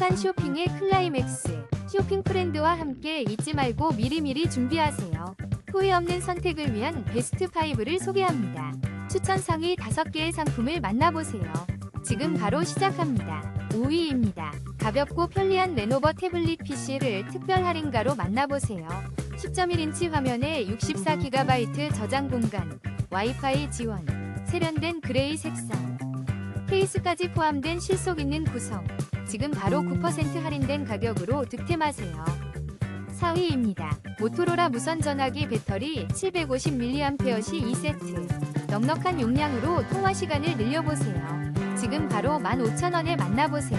행복한 쇼핑의 클라이맥스. 쇼핑 프렌드와 함께 잊지 말고 미리미리 준비하세요. 후회 없는 선택을 위한 베스트 5를 소개합니다. 추천 상위 5개의 상품을 만나보세요. 지금 바로 시작합니다. 5위입니다. 가볍고 편리한 레노버 태블릿 PC를 특별 할인가로 만나보세요. 10.1인치 화면에 64GB 저장 공간, 와이파이 지원, 세련된 그레이 색상, 케이스까지 포함된 실속 있는 구성. 지금 바로 9% 할인된 가격으로 득템하세요. 4위입니다. 모토로라 무선 전화기 배터리 750mAh 2세트. 넉넉한 용량으로 통화 시간을 늘려보세요. 지금 바로 15,000원에 만나보세요.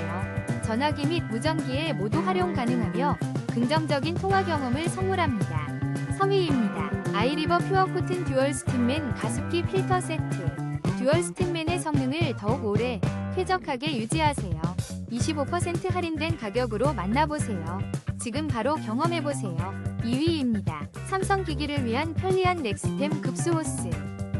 전화기 및 무전기에 모두 활용 가능하며 긍정적인 통화 경험을 선물합니다. 3위입니다. 아이리버 퓨어 코튼 듀얼 스팀맨 가습기 필터 세트. 듀얼 스팀맨의 성능을 더욱 오래 쾌적하게 유지하세요. 25% 할인된 가격으로 만나보세요. 지금 바로 경험해보세요. 2위입니다. 삼성 기기를 위한 편리한 넥스템 급수호스.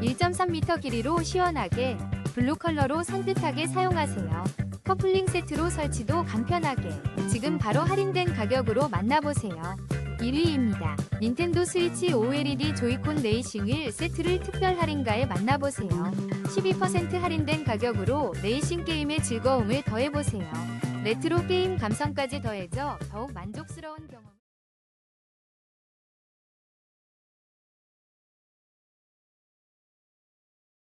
1.3m 길이로 시원하게 블루 컬러로 산뜻하게 사용하세요. 커플링 세트로 설치도 간편하게 지금 바로 할인된 가격으로 만나보세요. 1위입니다. 닌텐도 스위치 OLED 조이콘 레이싱 1 세트를 특별 할인가에 만나보세요. 12% 할인된 가격으로 레이싱 게임의 즐거움을 더해보세요. 레트로 게임 감성까지 더해져 더욱 만족스러운 경험.